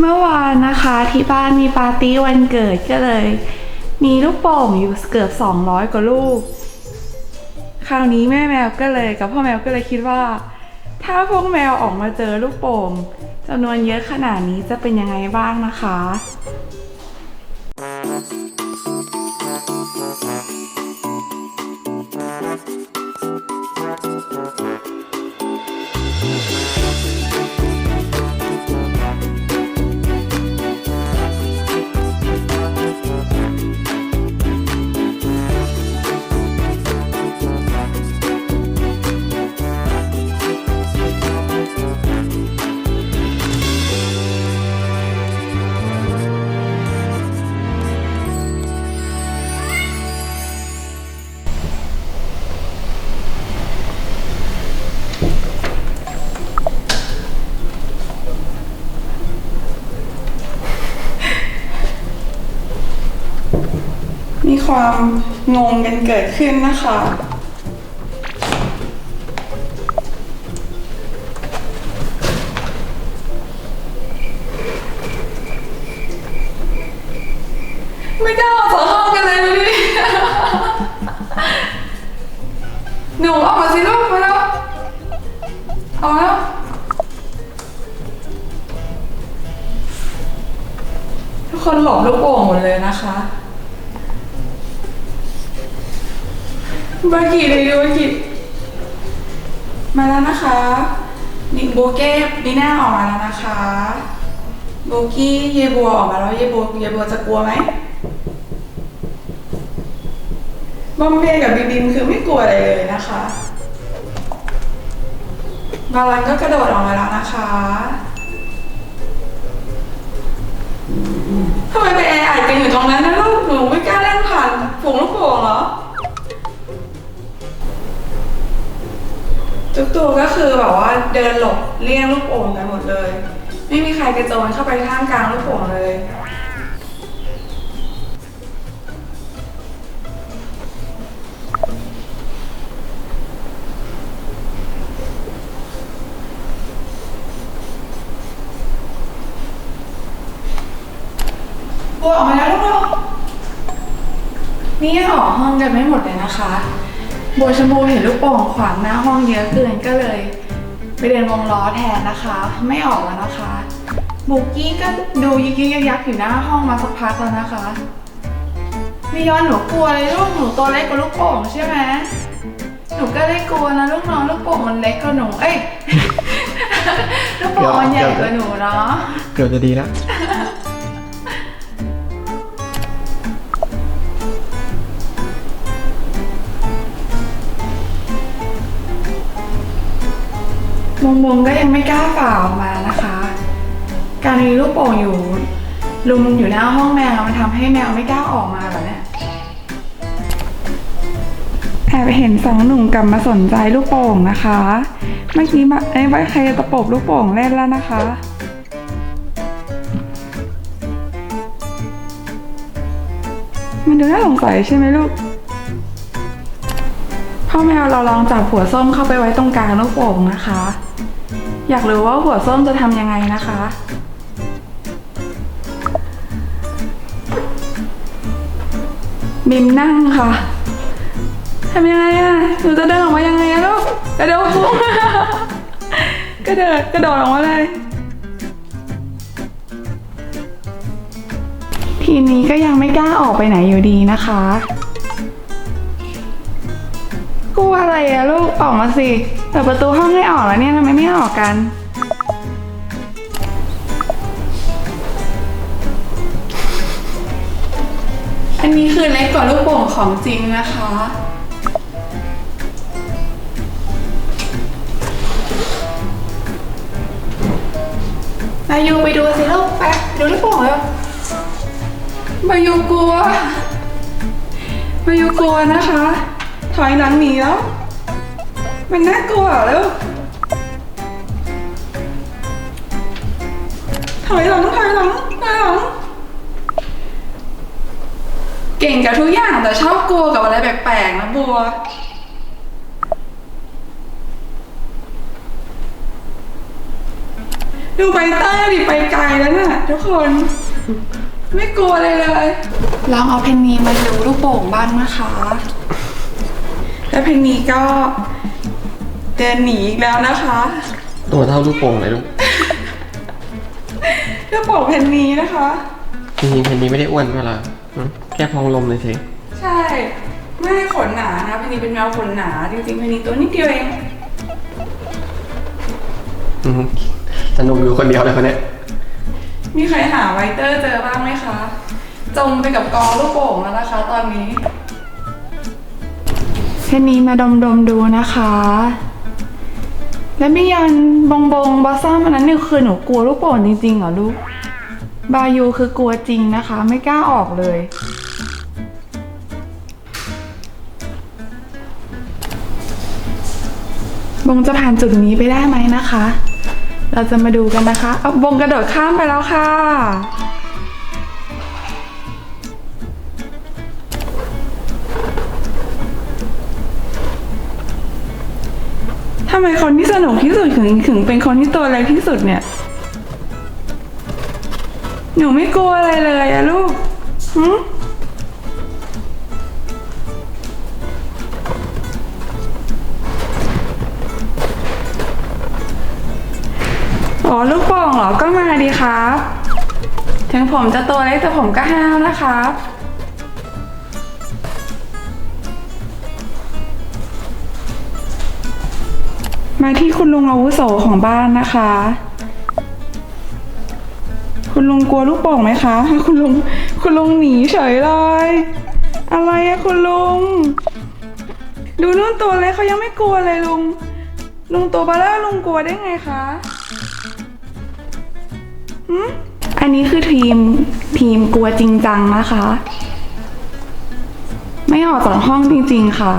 เมื่อวานนะคะที่บ้านมีปาร์ตี้วันเกิดก็เลย มีลูกโป่งอยู่เกือบ 200 กว่าลูก คราวนี้แม่แมวก็เลยกับพ่อแมวก็เลยคิดว่า ถ้าพวกแมวออกมาเจอลูกโป่งจำนวนเยอะขนาดนี้จะเป็นยังไงบ้างนะคะ ความงงกันเกิดขึ้นนะคะ ไม่กล้าออกจากห้องกันเลยดูดิหนูออกมาสิลูกมาแล้วเอามาแล้วทุกคนหลบลูกโป่งหมดเลยนะคะ บากิเลยดูบากิมาแล้วนะคะนิโบเก้นีน่าออกมาแล้วนะคะ โบกี้เยบัวออกมาแล้วเยบัวเยบัวจะกลัวไหมบอมเบยกับบิบิมคือไม่กลัวอะไรเลยนะคะบาลันก็กระโดดออกมาแล้วนะคะทำไมไปแออัดกันอยู่ตรงนั้นนะลูกหนูไม่กล้าเล่นผ่านฝูงลูกโป่งเหรอ ทุกตัวก็คือแบบว่าเดินหลบเลี่ยงลูกโป่งกันหมดเลย ไม่มีใครกระโจนเข้าไปท่ามกลางลูกโป่งเลย บัวออกมาแล้วลูกเรานี่ยังออกห้องกันไม่หมดเลยนะคะ บัวชมพูเห็นลูกโป่งขวางหน้าห้องเยอะเกินก็เลย ไปเดินวงล้อแทนนะคะ ไม่ออกแล้วนะคะบุกกี้ก็ดูยึกยึกยักยักอยู่หน้าห้องมาสักพักแล้วนะคะมีย้อนหนูกลัวเลยลูกหนูตัวเล็กกว่าลูกโป่งใช่ไหมหนูก็เลยกลัวนะลูกน้องลูกโป่งมันเล็กกว่าหนูเอ้ยลูกโป่งมันใหญ่กว่าหนูเนาะ เกือบจะดีแล้ว มุมมุมก็ยังไม่กล้าฝ่าออกมานะคะ การมีลูกโป่งอยู่ลุมอยู่หน้าห้องแมวมันทำให้แมวไม่กล้าออกมาเหรอเนี่ยแอบเห็นสองหนุ่มกลับมาสนใจลูกโป่งนะคะ เมื่อกี้มาไอ้ยว่าใครจะตะปบลูกโป่งเล่นแล้วนะคะมันดูน่าสงสัยใช่ไหมลูก พ่อแมวเราลองจับหัวส้มเข้าไปไว้ตรงกลางลูกโป่งนะคะ อยากรู้ว่าหัวส้มจะทำยังไงนะคะ บิมนั่งค่ะทำยังไงอะหนูจะเดินออกมายังไงอะลูกกระโดดกระโดดกระโดดออกมาเลยทีนี้ก็ยังไม่กล้าออกไปไหนอยู่ดีนะคะ กลัวอะไรอะลูก ออกมาสิ เปิดประตูห้องให้ออกแล้วเนี่ยทำไมไม่ออกกัน อันนี้คือเล็กกว่าลูกโป่งของจริงนะคะ มายูไปดูสิลูกไปดูลูกโป่งแล้วมายูกลัว มายูกลัวนะคะ ถอยหลังหนีแล้ว มันน่ากลัวแล้ว ถอยหลังถอยหลังถอยหลัง เก่งกับทุกอย่างแต่ชอบกลัวกับอะไรแปลกๆนะบัว ดูใบเตอร์ดิไปไกลแล้วน่ะทุกคน ไม่กลัวเลยเลย ลองเอาเพนนีมาดูลูกโป่งบ้างนะคะ แล้วเพนนีก็เดินหนีอีกแล้วนะคะ ตัวเท่าลูกโป่งเลยลูกลูกโป่งเพนนีนะคะ จริงๆเพนนีไม่ได้อ้วนเวลาแค่พองลมเลยสิใช่ ไม่ได้ขนหนานะเพนนีเป็นแมวขนหนาจริงๆเพนนีตัวนิดเดียวเองอืมสนุกอยู่คนเดียวเลยคนเนี้ยมีใครหาไวเตอร์เจอบ้างไหมคะ จมไปกับกองลูกโป่งแล้วนะคะ ตอนนี้ เพนนี้มาดมดมๆดูนะคะ แล้วมียันบงบงบอสซัมอันนั้นนี่คือหนูกลัวลูกโป่งจริงๆเหรอลูก บายูคือกลัวจริงนะคะ ไม่กล้าออกเลย บงจะผ่านจุดนี้ไปได้ไหมนะคะ เราจะมาดูกันนะคะ เอาบงกระโดดข้ามไปแล้วค่ะ ทำไมคนที่สนุกที่สุดถึงถึงเป็นคนที่ตัวเล็กที่สุดเนี่ย หนูไม่กลัวอะไรเลยอะลูกหืมอ๋อลูกโป่งเหรอ ก็มาดีครับ ถึงผมจะตัวเล็กแต่ผมก็ห้าวนะครับ มาที่คุณลุงอาวุโสของบ้านนะคะ คุณลุงกลัวลูกโป่งไหมคะ คุณลุง คุณลุงหนีเฉยเลย อะไรอะคุณลุง ดูนู่นตัวเล็กเขายังไม่กลัวเลยลุง ลุงตัวเบลเลอร์ลุงกลัวได้ไงคะหืมอันนี้คือทีมทีมกลัวจริงจังนะคะ ไม่ออกจากห้องจริง ๆ ค่ะ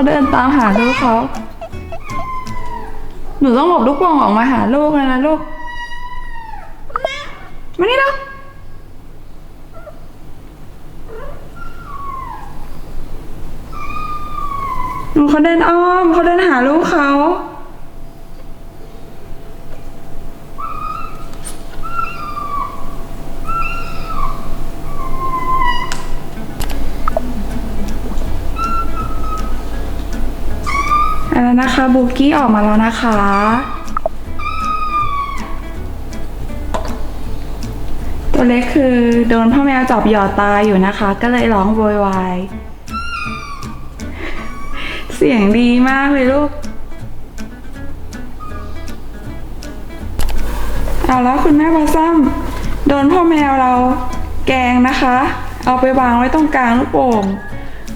เขาเดินตามหาลูกเขา หนูต้องหลบลูกโป่งออกมาหาลูกเลยนะลูก มานี่แล้วหนูเขาเดินอ้อมเขาเดินหาลูกเขา อันนั้นนะคะบุกี้ออกมาแล้วนะคะ ตัวเล็กคือโดนพ่อแมวจับหยอดตาอยู่นะคะ ก็เลยร้องโวยวายเสียงดีมากเลยลูก เอาแล้วคุณแม่บาซัมโดนพ่อแมวเราแกงนะคะ เอาไปวางไว้ตรงกลางลูกโป่ง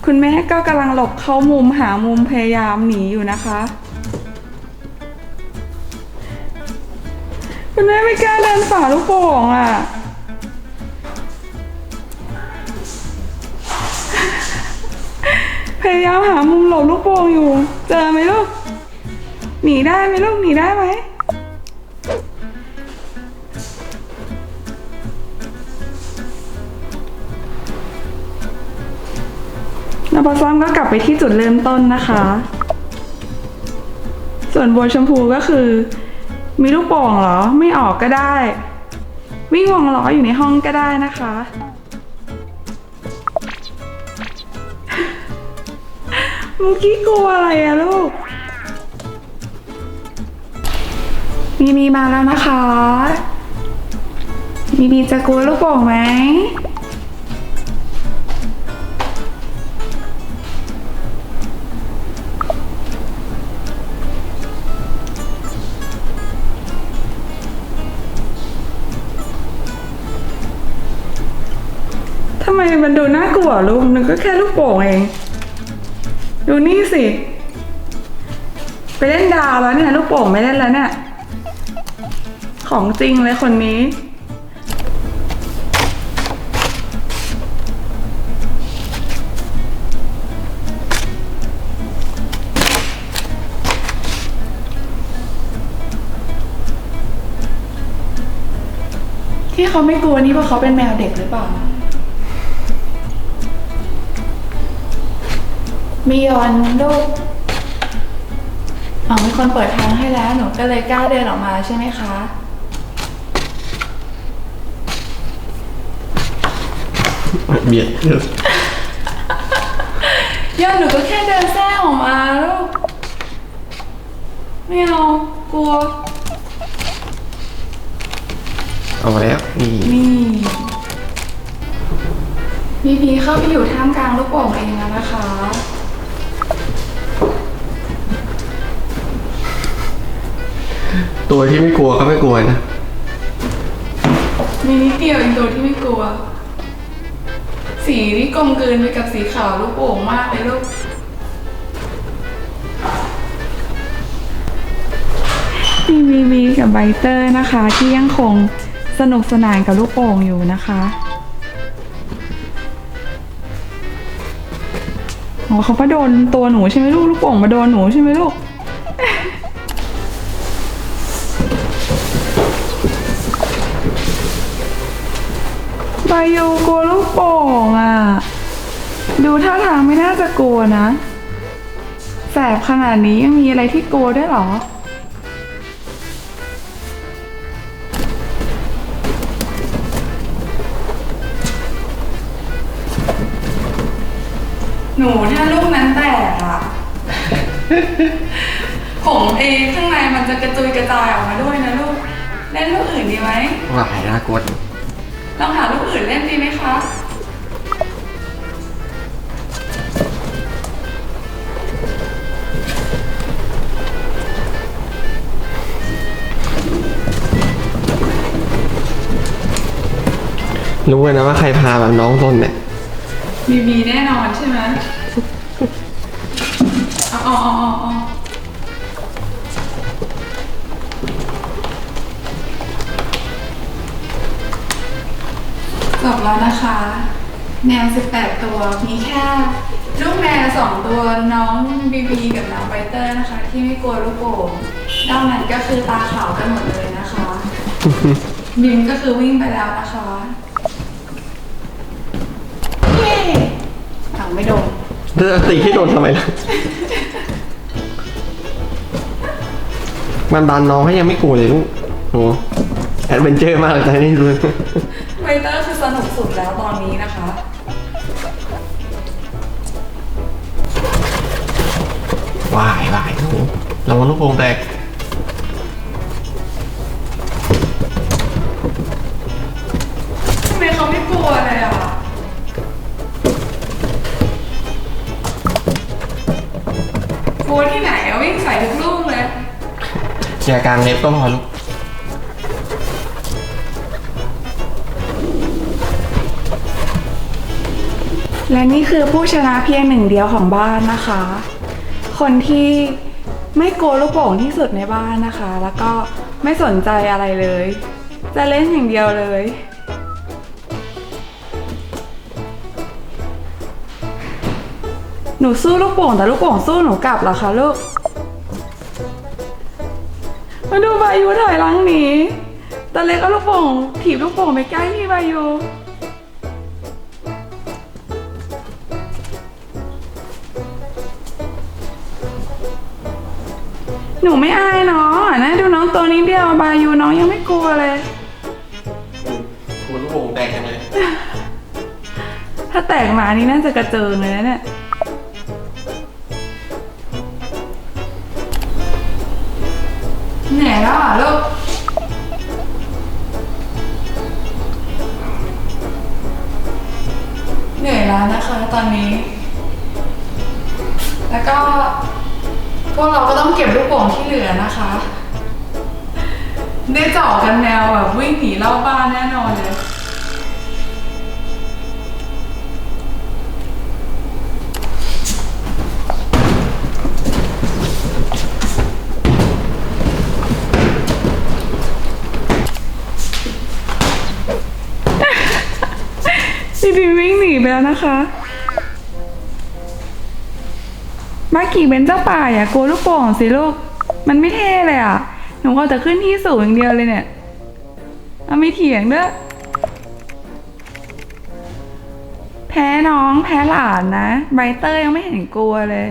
คุณแม่ก็กำลังหลบเข้ามุมหามุมพยายามหนีอยู่นะคะ คุณแม่ไม่กล้าเดินฝ่าลูกโป่งอะ พยายามหามุมหลบลูกโป่งอยู่ เจอไหมลูก หนีได้ไหมลูก หนีได้ไหม แล้อมก็กลับไปที่จุดเริ่มต้นนะคะ ส่วนบัวชมพูก็คือ มีลูกโป่งเหรอ ไม่ออกก็ได้ วิ่งวงล้ออยู่ในห้องก็ได้นะคะมูกี้กลัวอะไรอะลูก มีมีมาแล้วนะคะ มีมีจะกลัวลูกโป่งไหมำไมมันดูน่ากลัวลูกนึกก็แค่ลูกโป่งเอง ดูนี่สิ ไปเล่นดาวแล้วเนี่ย ลูกโป่งไม่เล่นแล้วเนี่ย ของจริงเลยคนนี้ ที่เขาไม่กลัวนี่เพราะเขาเป็นแมวเด็กหรือเปล่า มียอนลูกอ๋อมีคนเปิดทางให้แล้วหนูก็เลยกล้าเดินออกมาใช่ไหมคะ เบียดเยอะยอนหนูก็แค่เดินแทรกออกมาลูกไม่เอากลัว เอามาแล้วนี่นี่พีพีเข้าไปอยู่ท่ามกลางลูกโป่งเองแล้วนะคะ ตัวที่ไม่กลัวก็ไม่กลัวนะ มีนิดเดียวเองตัวที่ไม่กลัว สีนี่กลมกลืนไปกับสีขาวลูกโป่งมากเลยลูก มีวีวีกับไบเตอร์นะคะ ที่ยังคงสนุกสนานกับลูกโป่งอยู่นะคะอ๋อเขาก็โดนตัวหนูใช่ไหมลูกลูกโป่งมาโดนหนูใช่ไหมลูก ท่าทางไม่น่าจะกลัวนะ แสบขนาดนี้ยังมีอะไรที่กลัวด้วยเหรอ หนูถ้าลูกนั้นแตกอะผมเองข้างในมันจะกระจุยกระจายออกมาด้วยนะลูก เล่นลูกอื่นดีไหมวายน่ากลัวลองหาลูกอื่นเล่นดีไหมคะ รู้เลยนะว่าใครพาแบบน้องซนเนี่ย มีมีแน่นอนใช่ไหมเอาเอาเอาเอาเอาจบแล้วนะคะ แมว 18 ตัว มีแค่ลูกแมวสองตัวน้องบีบีกับน้องไบเตอร์นะคะ ที่ไม่กลัวลูกโป่งนอกนั้นก็คือตาขาวกันหมดเลยนะคะ บิมก็คือวิ่งไปแล้วนะคะ เย้ถัง ไม่โดนเธอตีที่โดนทำไมล่ะ มันบานน้องให้ยังไม่กลัวเลยลูกโหแอดเวนเจอร์มากเลยแต่นี่ดูไวเตอร์คือสนุกสุดแล้วตอนนี้นะคะ วายวายโอ้โหระวังลูกโป่งแตก อย่ากลางเล็บก็พอลูกและนี่คือผู้ชนะเพียงหนึ่งเดียวของบ้านนะคะ คนที่ไม่กลัวลูกโป่งที่สุดในบ้านนะคะ แล้วก็ไม่สนใจอะไรเลย จะเล่นอย่างเดียวเลย หนูสู้ลูกโป่งแต่ลูกโป่งสู้หนูกลับเหรอคะลูก มาดูบายูถอยหลังหนีตอนเล็กก็ลูกโป่งถีบลูกโป่งไปใกล้พี่บายูหนูไม่อายน้องอะนะดูน้องตัวนี้เดียวบายูน้องยังไม่กลัวเลยกลัวลูกโป่งแตกยังไงถ้าแตกมานี่น่าจะกระเจิงเลยนะเนี่ย ล้วเหรอลูก เหนื่อยแล้วนะคะตอนนี้ แล้วก็พวกเราก็ต้องเก็บลูกโป่งที่เหลือนะคะ ได้เจาะกันแนวแบบวิ่งหนีรอบบ้านแน่นอนเลย พี่บิมวิ่งหนีไปแล้วนะคะมากี่เป็นเจ้าป่าอย่ากลัวลูกโป่งสิลูก มันไม่เท่เลยอะ หนูก็จะขึ้นที่สูงอย่างเดียวเลยเนี่ยเอาไม่เถียงด้วยแพ้น้องแพ้หลานนะไบเตอร์ยังไม่เห็นกลัวเลย